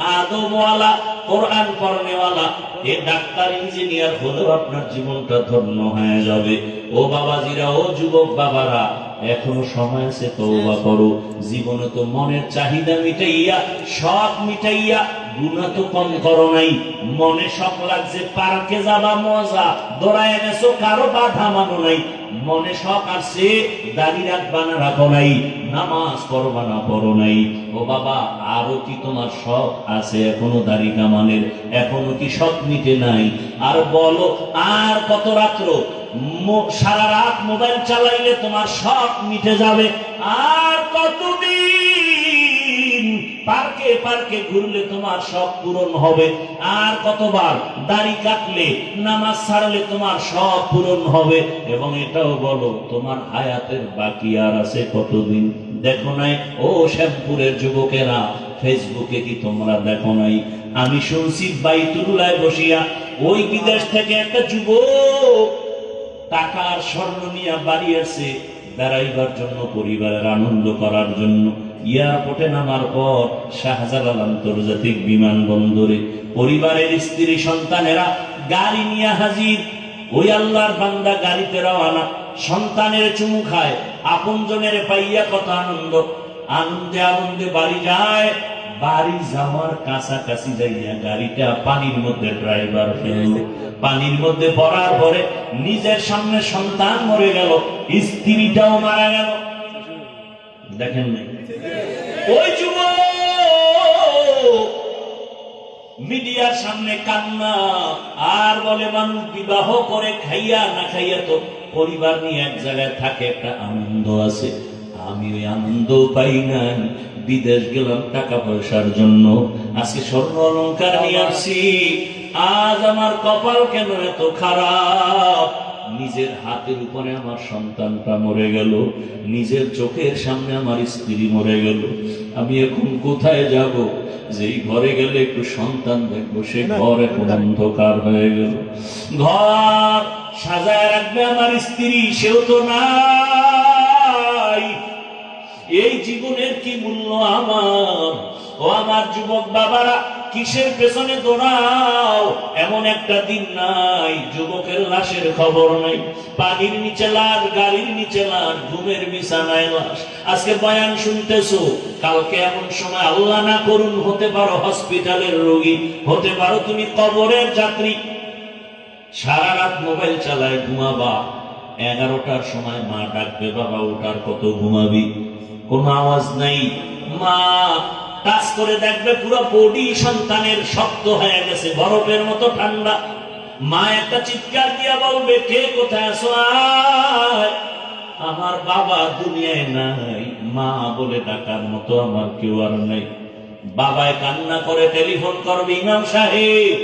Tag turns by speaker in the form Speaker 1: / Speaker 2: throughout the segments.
Speaker 1: আদমওয়ালা, কোরআন পড়নেওয়ালা, এ doctor, engineer, হলেও আপনার জীবনটা ধন্য হয়ে যাবে। ও বাবাজিরা, ও যুবক বাবারা, এখনও সময় আছে তওবা করো। জীবনে তো মনের চাহিদা মিটাইয়া, সব মিটাইয়া গুণা তো কম করো নাই। মনে শখ লাগছে, পার্কে যাবা মজা। দৌড়ায় এনেছো, কারও বাধা মানো নাই। মনে শখ আসছে, দাড়ি রাখবা না রাখো নাই, নামাজ পড়বা না, পড়ো নাই। ও বাবা, আরও কি তোমার শখ আছে এখনও দাড়ি কামানের? এখনও কি শখ মিটে নাই? আর বলো, আর কত রাত্র? সারা রাত মোবাইল চালাইলে তোমার শখ মিটে যাবে। আর কতদিন? পার্কে পার্কে ঘুরলে তোমার সব পূরণ হবে। আর কতবার দাড়ি কাটলে, নামাজ ছাড়লে তোমার সব পূরণ হবে। এবং এটাও বলো, তোমার হায়াতের বাকি আর আছে কতদিন? দেখো নাই? ও শ্যামপুরের যুবকেরা, ফেসবুকে কি তোমরা দেখো নাই? আমি শুনছি বাইতুল্লায় বসিয়া, ওই বিদেশ থেকে একটা যুবক টাকা আর স্বর্ণ নিয়ে বাড়ি আসে বেড়াইবার জন্য, পরিবারের আনন্দ করার জন্য। এয়ারপোর্টে নামার পর শাহজালাল আন্তর্জাতিক বিমানবন্দরে পরিবারের স্ত্রী সন্তানেরা গাড়ি নিয়ে হাজির। ওই আল্লাহর বান্দা গাড়িতে রওয়ানা সন্তানের চুমু খায়, আপনজনের পাইয়া কত আনন্দ। আনন্দে আনন্দে বাড়ি যায়, বাড়ি যাওয়ার কাছাকাছি যাইয়া গাড়িটা পানির মধ্যে ড্রাইভার ফেলল পানির মধ্যে পড়ার পরে নিজের সামনে সন্তান মরে গেল, স্ত্রীটাও মারা গেল। দেখেন নাই? ওই যুবক! মিডিয়ার সামনে কান্না আর বলে মানুষ বিবাহ করে খাইয়া না খাইয়া তো পরিবার নিয়ে এক জায়গায় থাকে একটা আনন্দ আছে। আমি ওই আনন্দ পাই না বিদেশ গেলাম টাকা পয়সার জন্য। আজকে স্বর্ণ অলঙ্কার নিয়ে আসছি। আজ আমার কপাল কেন এত খারাপ? নিজের হাতের উপরে আমার সন্তানটা মরে গেল। নিজের চোখের সামনে আমার স্ত্রী মরে গেল। আমি এখন কোথায় যাব? যেই ঘরে গেলে একটু সন্তান দেখব সে ঘর এখন অন্ধকার হয়ে গেল। ঘর সাজায় রাখবে আমার স্ত্রী সেও তো নাই। এই জীবনের কি মূল্য আমার? ও আমার যুবক বাবারা কিসের পেছনে দৌড়াও? এমন একটা দিন নাই, যুবকের লাশের খবর নাই। পানির নিচে লাশ, গাড়ির নিচে লাশ, ঘুমের বিছানায় লাশ। আজকে বয়ান শুনতেছো, কালকে এমন সময় আল্লাহ না করুন, হতে পারো হসপিটালের রোগী, হতে পারো তুমি কবরের যাত্রী। সারা রাত মোবাইল চালায় ঘুমাবা। এগারোটার সময় মা ডাকবে, বাবা ওটার কত ঘুমাবি? কোনো আওয়াজ নাই। মা টাচ করে দেখবে পুরো বডি সন্তানের শক্ত হয়ে গেছে, বরফের মতো ঠান্ডা। মা একটা চিৎকার দিয়া বলবে, কে কোথায় আছো? আমার বাবা দুনিয়ায় নাই, মা বলে ডাকার মতো আমার কেউ আর নাই। বাবায় কান্না করে টেলিফোন করবে, ইমাম সাহেব,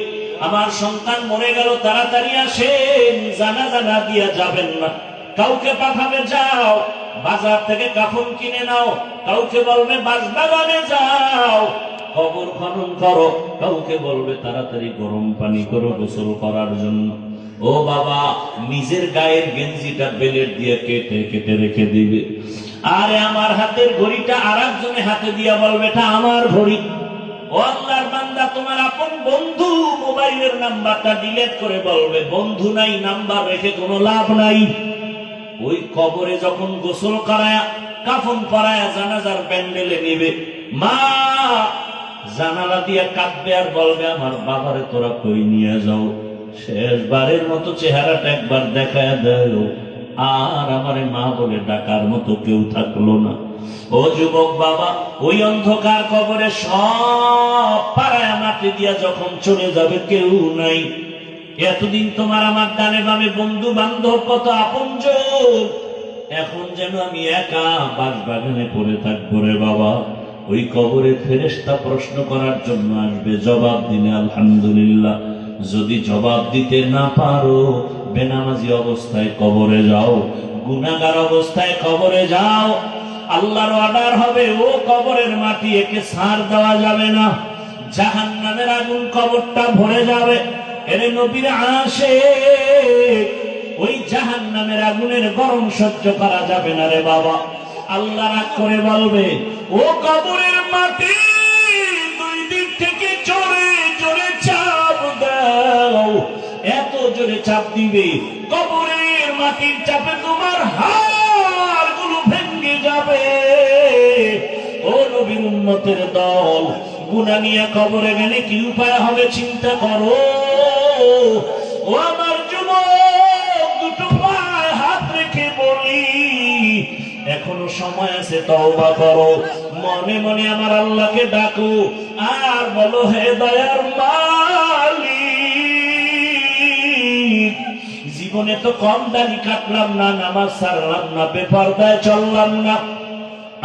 Speaker 1: আমার সন্তান মরে গেল, তাড়াতাড়ি আসেন জানা জানা দিয়া যাবেন না। কাউকে পাঠাবে, যাও। বাজার থেকে কাফন কিনে নাও, কাউকে বলবে বাগানে যাও। কবর খনন করো, কাউকে বলবে, তাড়াতাড়ি গরম পানি করো গোসল করার জন্য। ও বাবা, নিজের গায়ের গেঞ্জিটা বেলেট দিয়ে কেটে কেটে রেখে দিবে। আরে আমার হাতের ঘড়িটা আর একজনে হাতে দিয়া বলবে, এটা আমার ঘড়ি। ও আল্লাহর বান্দা, তোমার আপন বন্ধু মোবাইলের নাম্বারটা ডিলেট করে বলবে, বন্ধু নাই, নাম্বার রেখে কোনো লাভ নাই। ওই কবরে যখন গোসল করায়া, কাফন পরায়া জানাজার প্যান্ডেলে নিবে, মা, জানালা দিয়ে কাঁদবে আর বলবে, আমার বাবারে তোরা কই নিয়ে যাও? শেষবারের মতো চেহারাটা একবার দেখায় দেয় আর আমারে মা বলে ডাকার মতো কেউ থাকল না। ও যুবক বাবা, ওই অন্ধকার কবরে সব পাড়ায় মাটি দিয়া যখন চলে যাবে কেউ নাই। এতদিন তোমার আমার ডানে বামে বন্ধু বান্ধব কত আপন এখন যেন আমি একা বাস বাগানে পড়ে থাকব রে বাবা। ওই কবরে ফেরেস্তা প্রশ্ন করার জন্য আসবে, জবাব দিলে আলহামদুলিল্লাহ। যদি জবাব দিতে না পারো, বেনামাজি অবস্থায় কবরে যাও গুনাগার অবস্থায় কবরে যাও। আল্লাহর অর্ডার হবে, ও কবরের মাটি একে সার দেওয়া যাবে না। জাহান নামের আগুন কবরটা ভরে যাবে। এর নবীর আসে ওই জাহান নামের আগুনের গরম সহ্য করা যাবে না রে বাবা। আল্লাহ রাগ করে বলবে, ও কবরের মাটি, দুই দিক থেকে চাপ দাও। এত জোরে চাপ দিবে, কবরের মাটির চাপে তোমার হাড়গুলো যাবে। ও নবীর উন্নতের দল গুনা নিয়ে কবরে গেলে কি উপায় হবে চিন্তা করো। আমার যুবক, দুটো পায়ে হাত রেখে বলি, এখনও সময় আছে, তওবা করো। মনে মনে আমার আল্লাহকে ডাকো, আর বলো, হে দয়ার জীবনে তো কম দাড়ি কাটলাম না, নামাজ সারলাম না, বেপরদায় চললাম না।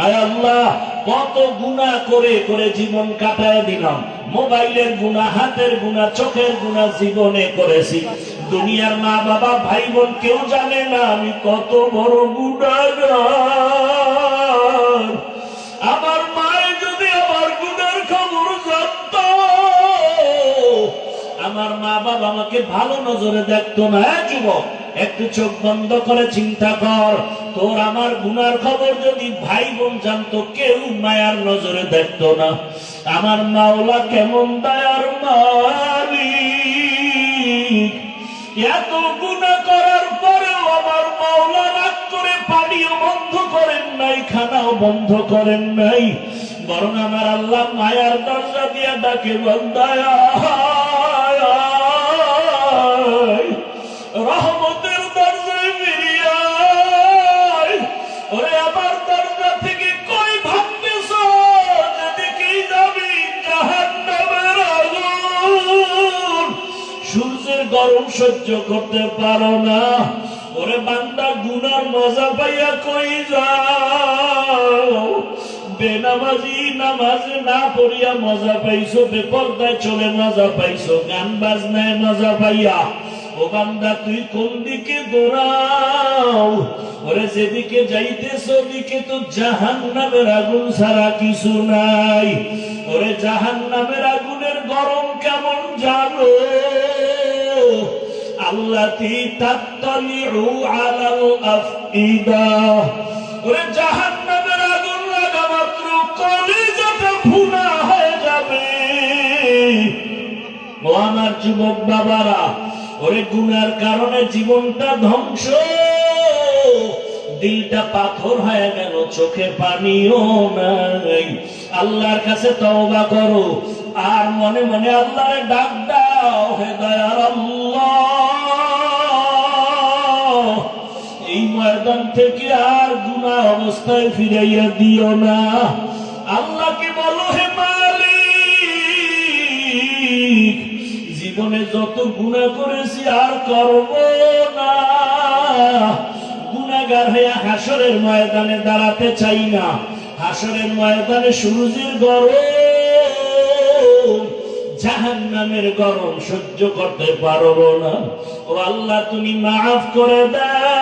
Speaker 1: আয় আল্লাহ, কত গুণা করে করে জীবন কাটায় দিলাম। মোবাইলের গুণা, হাতের গুণা, চোখের গুণা জীবনে করেছি। দুনিয়ার মা বাবা, ভাই বোন কেউ জানে না আমি কত বড় গুণাগার। আমার মায়ে যদি আমার গুণের খবর জানত, আমার মা বাবা আমাকে ভালো নজরে দেখতো না। যুবক, একটু চোখ বন্ধ করে চিন্তা কর। তোর আমার গুনার খবর যদি ভাই বোন জানতো, কেউ মায়ার নজরে দেখতো না। আমার মাওলা কেমন দয়ার মালিক। এত গুণা করার পরেও আমার মাওলা রাগ করে পানিও বন্ধ করেন নাই, খানাও বন্ধ করেন নাই। বরং আমার আল্লাহ মায়ার দরজা দিয়ে ডাকে বন্দায় রহমতের গরম সহ্য করতে পারো না। ওরে বান্দা, গুনার মজা পাইয়া কই যাও? বেনামাজি, নামাজ না পড়িয়া মজা পাইছো, বেপরদায় চলে মজা পাইছো, গান বাজনায় মজা পাইয়া। ও বান্দা, তুই কোন দিকে দৌড়াও? ওরে যেদিকে যাইতেছ ওদিকে তো জাহান নামের আগুন ছাড়া কিছু নাই। ওরে জাহান নামের আগুনের গরম কেমন জানো? আল্লাতি তাত্তালিউ আলাল আফইদা। ওরে জাহান্নামের আগুন লাগা মাত্র কলিজাটা ভুনা হয়ে যাবে। ও আমার যুবক বাবারা, ওরে গুনার কারণে জীবনটা ধ্বংস। দিলটা পাথর হয়ে গেল, চোখে পানিও নাই। আল্লাহর কাছে তওবা করো। আর মনে মনে আল্লাহরে ডাক দাও, হে দয়ার আল্লাহ। থেকে আর অবস্থায় ফিরাইয়া দিও না। আল্লাহকে বলো, হে মালিক, জীবনে যত গুণা করেছি আর করব না। গুণাগার হয়ে হাসরের ময়দানে দাঁড়াতে চাই না। হাসরের ময়দানে সূর্যের গরম জাহান নামের গরম সহ্য করতে পারব না। ও আল্লাহ, তুমি মাফ করে দাও।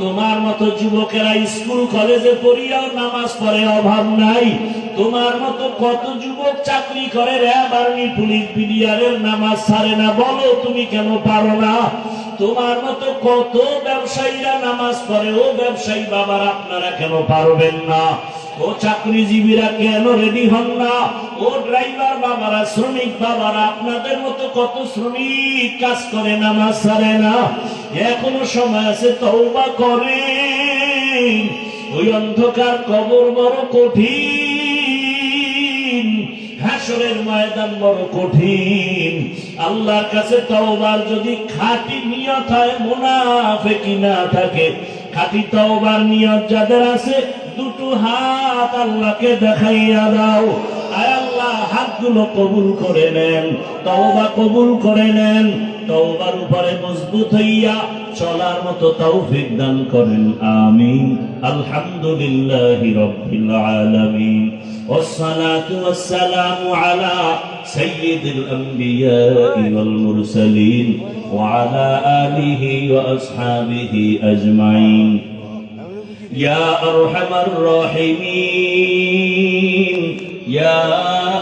Speaker 1: তোমার মতো যুবকেরা স্কুল, কলেজে পড়িয়াও নামাজ পড়ে, অভাব নাই। তোমার মতো কত যুবক চাকরি করে র্যাব আর্মি পুলিশ বিডিআরের নামাজ ছাড়ে না, বলো তুমি কেন পারো না? তোমার মতো কত ব্যবসায়ীরা নামাজ পড়ে, ও ব্যবসায়ী বাবার, আপনারা কেন পারবেন না? ও চাকরিজীবীরা কেন রেডি হন না? ও ড্রাইভার বাবারা, শ্রমিক বাবারা, আপনাদের মতো কত শ্রমিক কাজ করে, নামাজ ছাড়ে না? এখনও সময় আছে, তওবা করেন। ওই অন্ধকার কবর বড় কঠিন। হাসরের ময়দান বড় কঠিন। আল্লাহর কাছে তওবার যদি খাঁটি নিয়ত হয়, মুনাফিকি না থাকে, খাঁটি তওবার নিয়ত যাদের আছে দুটো হাত আল্লাহকে দেখাইয়া দাও আয় আল্লাহ হাতগুলো কবুল করে নেন তওবা কবুল করে নেন তওবার উপরে মজবুত হইয়া চলার মতো তৌফিক দান করেন আমিন আলহামদুলিল্লাহি রাব্বিল আলামিন والصلاة والسلام على سيد الأنبياء والمرسلين وعلى آله وأصحابه أجمعين يا أرحم الراحمين يا